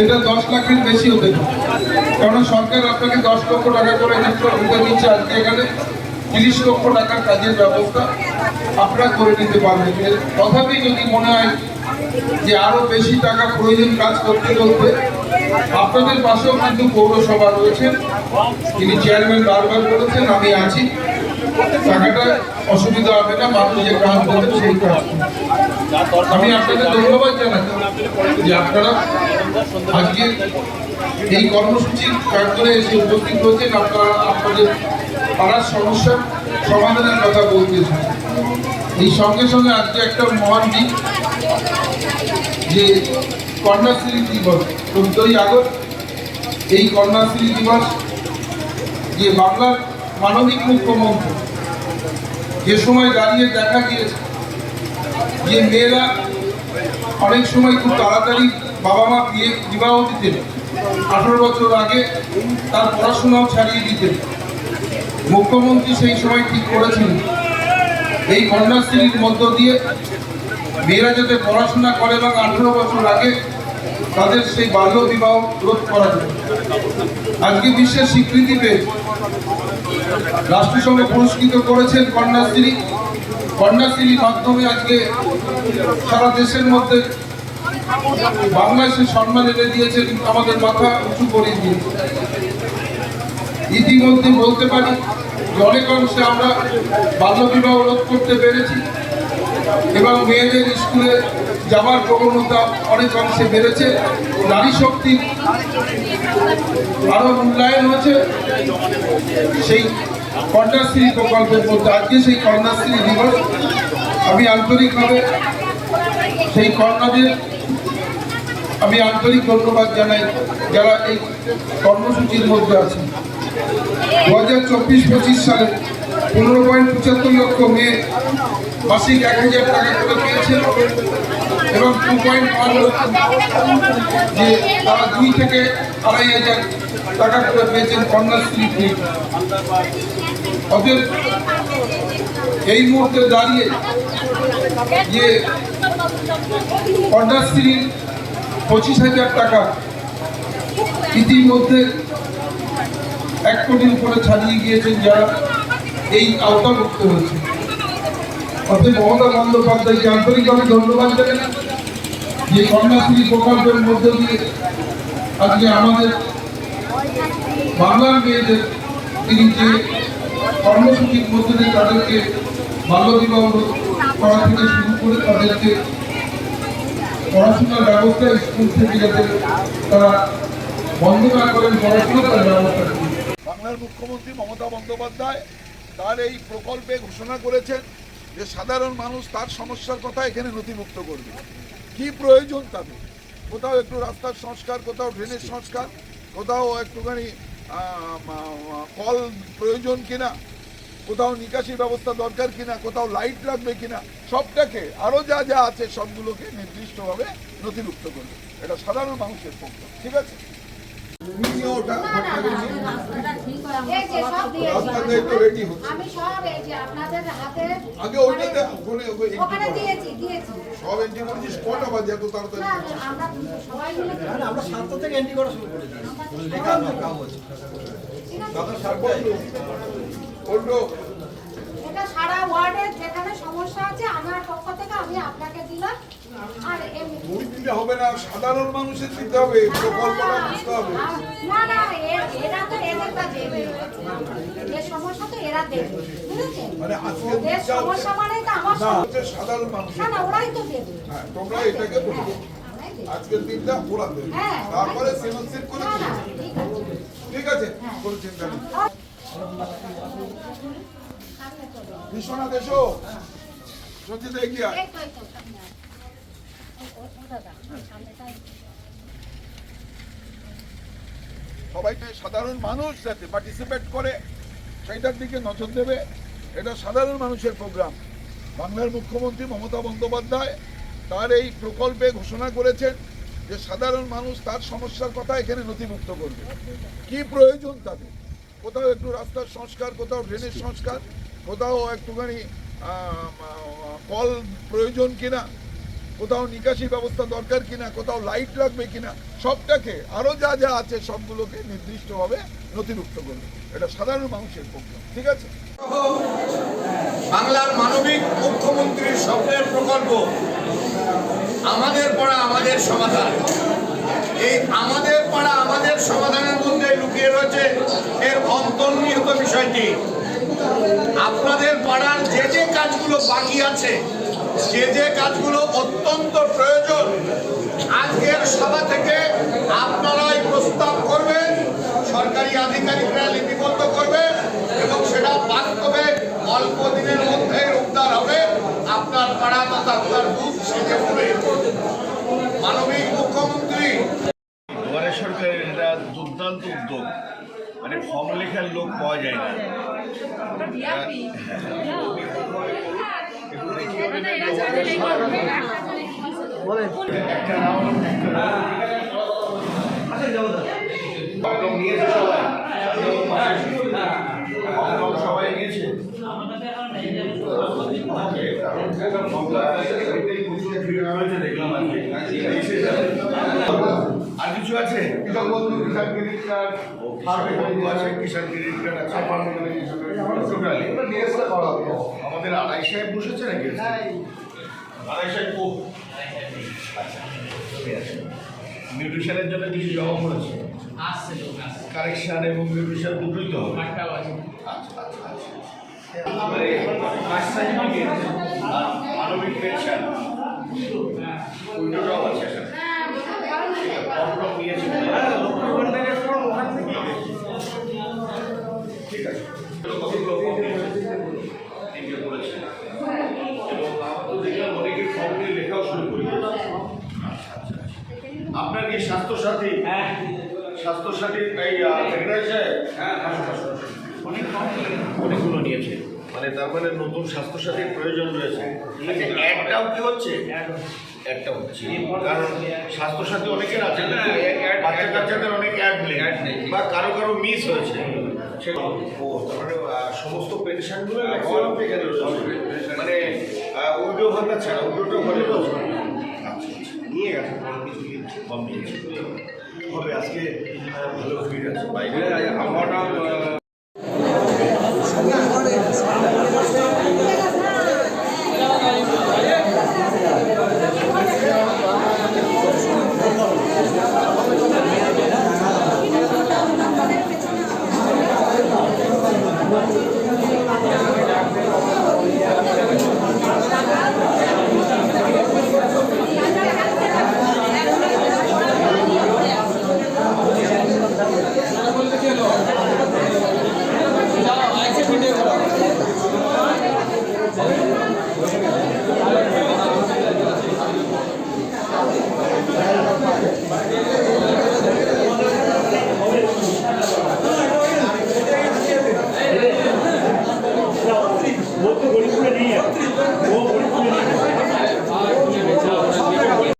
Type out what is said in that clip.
সেটা দশ লাখের বেশি হতে কারণ সরকার আপনাকে দশ লক্ষ টাকা করে দিচ্ছে আজকে এখানে, তিরিশ লক্ষ টাকার কাজের ব্যবস্থা আপনারা করে নিতে পারবেন। তথাপি যদি মনে হয় যে আরও বেশি টাকা প্রয়োজন কাজ করতে করতে, আপনাদের পাশেও কিন্তু পৌরসভা রয়েছেন তিনি চেয়ারম্যান বারবার বলেছেন, আমি আছি। টাকাটা অসুবিধা হবে না, মানুষ যে কাজ করবে সেই কাজ আমি আপনাদের ধন্যবাদ জানাই যে আপনারা আজকে এই কর্মসূচির প্রাক্তনে এসে উপস্থিত হয়েছেন। আপনারা আপনাদের পাড়ার সমস্যার সমাধানের কথা বলতেছেন। এই সঙ্গে সঙ্গে আজকে একটা মহান দিক যে কন্যাশ্রী দিবস, চোদ্দই আগস্ট, এই কন্যাশ্রী দিবস যে বাংলার মানবিক মুখ্যমন্ত্রী যে সময় দাঁড়িয়ে দেখা গিয়েছে যে মেয়েরা অনেক সময় খুব তাড়াতাড়ি বাবা মা বিয়ে বিবাহ দিতেন। আঠারো বছর আগে তার পড়াশোনাও ছাড়িয়ে দিতেন। মুখ্যমন্ত্রী সেই সময় ঠিক করেছেন। এই কন্যাশ্রীর মধ্য দিয়ে মেয়েরা যাতে পড়াশোনা করে এবং আঠারো বছর আগে তাদের সেই বাল্য বিবাহ রোধ করা যায়। আজকে বিশ্বের স্বীকৃতি পেয়ে রাষ্ট্রসংঘ পুরস্কৃত করেছেন কন্যাশ্রী। কন্যাশ্রীর মাধ্যমে আজকে সারা দেশের মধ্যে বাংলাদেশের সম্মান এনে দিয়েছেন আমাদের মাথা উঁচু করে দিয়েছে ইতিমধ্যে বলতে পারি যে অনেক অংশে আমরা বাল্যবিবাহ রোধ করতে পেরেছি এবং মেয়েদের স্কুলে যাওয়ার প্রবণতা অনেক অংশে বেড়েছে। নারী শক্তি আরও মূল্যায়ন হয়েছে। সেই কন্যাশ্রী প্রকল্পের মধ্যে, আজকে সেই কন্যাশ্রী দিবস আমি আন্তরিকভাবে সেই কন্যাদের আমি আন্তরিক ধন্যবাদ জানাই যারা এই কর্মসূচির মধ্যে আছেন। দু হাজার চব্বিশ পঁচিশ সালে পনেরো পয়েন্ট পঁচাত্তর লক্ষ মেয়ে মাসিক এক হাজার টাকা করে পেয়েছে এবং টু পয়েন্ট ওয়ান লক্ষ যে তারা দুই থেকে এই মুহূর্তে দাঁড়িয়ে পঁচিশ হাজার টাকা ইতিমধ্যে এক কোটির উপরে ছাড়িয়ে গিয়েছেন যারা এই আওতাভুক্ত হয়েছে। অতএব মমতা বন্দ্যোপাধ্যায়কে আন্তরিকভাবে ধন্যবাদ জানাই। যে কন্যাশ্রী প্রকল্পের মধ্য দিয়ে আজকে আমাদের বাংলার মেয়েদের তিনি যে কর্মসূচির মধ্যে দিয়ে তাদেরকে বাল্যবিবাহ করা থেকে শুরু করে তাদেরকে পড়াশোনার ব্যবস্থা স্কুল থেকে যাতে তারা বন্ধ না করেন পড়াশোনা তার ব্যবস্থা বাংলার মুখ্যমন্ত্রী মমতা বন্দ্যোপাধ্যায় তার এই প্রকল্পে ঘোষণা করেছেন যে সাধারণ মানুষ তার সমস্যার কথা এখানে নথিভুক্ত করবে। কি প্রয়োজন তাদের? কোথাও একটু রাস্তার সংস্কার, কোথাও ড্রেনের সংস্কার, কোথাও একটুখানি কল প্রয়োজন কিনা, কোথাও নিকাশি ব্যবস্থা দরকার কিনা, কোথাও লাইট লাগবে কিনা, সবটাকে আরও যা যা আছে সবগুলোকে নির্দিষ্টভাবে নথিভুক্ত করবে। এটা সাধারণ মানুষের পক্ষ, ঠিক আছে? সব এন্ট্রি করেছিস আমরা সবাই থেকে এন্ট্রি করা শুরু করেছি সারা ওয়ার্ডে যেখানে সমস্যা আছে আমার পক্ষ থেকে আমি আপনাকে দিলাম। আর দিলে হবে না সাধারণ মানুষের দিতে হবে প্রকল্পটা বুঝতে হবে। না না এরা তো এদের সমস্যা তো এরা দেবে বুঝেছেন? মানে আজকে সমস্যা মানে তো আমার সাধারণ মানুষ না না ওরাই তো দেবে। হ্যাঁ তোমরা এটাকে হ্যাঁ। আজকের দিনটা ওরা দেবে। হ্যাঁ। তারপরে সেমেন্সিপ করে। ঠিক আছে। কোনো চিন্তা নেই। বিশ্বনাথ এসো। সঞ্চিত এগিয়ে আয়। এই তো, এই তো, সামনে আয়। সবাইকে সাধারণ মানুষ যাতে পার্টিসিপেট করে সেইটার দিকে নজর দেবে। এটা সাধারণ মানুষের প্রোগ্রাম বাংলার মুখ্যমন্ত্রী মমতা বন্দ্যোপাধ্যায় তার এই প্রকল্পে ঘোষণা করেছেন যে সাধারণ মানুষ তার সমস্যার কথা এখানে নথিভুক্ত করবে। কি প্রয়োজন তাদের? কোথাও একটু রাস্তার সংস্কার কোথাও ড্রেনেজ সংস্কার কোথাও একটুখানি কল প্রয়োজন কিনা? কোথাও নিকাশি ব্যবস্থা দরকার কিনা? কোথাও লাইট লাগবে কিনা? সবটাকে আরও যা যা আছে সবগুলোকে নির্দিষ্টভাবে নথিভুক্ত করবে। এটা সাধারণ মানুষের পক্ষে ঠিক আছে? বাংলার মানবিক মুখ্যমন্ত্রীর স্বপ্নের প্রকল্প, আমাদের পড়া আমাদের সমাধান। এই আমাদের পড়া আমাদের সমাধানের মধ্যে লুকিয়ে রয়েছে এর অন্তর্নিহিত বিষয়টি। আপনাদের পাড়ার যে যে কাজগুলো বাকি আছে, যে যে কাজগুলো অত্যন্ত প্রয়োজন, আজকের সভা থেকে আপনারাই প্রস্তাব করবেন, সরকারি আধিকারিকরা লিপিবদ্ধ করবে এবং সেটা বাস্তবে অল্প দিনের মধ্যে উদ্ধার হবে। আপনার পাড়া তথা আপনার বুথ সেজে পড়ে মানবিক মুখ্যমন্ত্রী দুয়ারে সরকারের এটা দুর্দান্ত উদ্যোগ মানে ফর্ম লেখার লোক পাওয়া যায় না। সবাই নিয়েছে দেখলাম আর কিছু আছে? কৃষক বন্ধু কিষাণ ক্রেডিট কার্ড আছে। কিষাণ ক্রেডিট কার্ড আছে টোটালি এসে করা হবে। আমাদের আড়াই সাহেব বসেছে নাকি? আড়াই সাহেব নিউট্রিশনের জন্য কিছু জমা পড়েছে কারেকশন এবং নিউট্রিশন দুটোই তো হবে। আচ্ছা আচ্ছা আচ্ছা। মানে মানবিক পেনশন। ওইটাও আছে নিয়েছি? স্বাস্থ্যসাথীর অনেকগুলো নিয়েছে। মানে তার মানে নতুন স্বাস্থ্যসাথীর প্রয়োজন রয়েছে। আচ্ছা, একটাও কি হচ্ছে? একটা হচ্ছে। কারণ স্বাস্থ্যসাথী অনেকের আছে বাচ্চা কাচ্চাদের অনেক অ্যাড নেই বা কারও কারও মিস হয়েছে। সে- ও তার মানে সমস্ত পেনশনগুলো মানে উইডো ভাতা ছাড়া ঘরে রয়েছে আচ্ছা আচ্ছা। নিয়ে গেছে বড় কিছু কম নিয়েছে। হবে আজকে ভালো ভিড় আছে। আমরা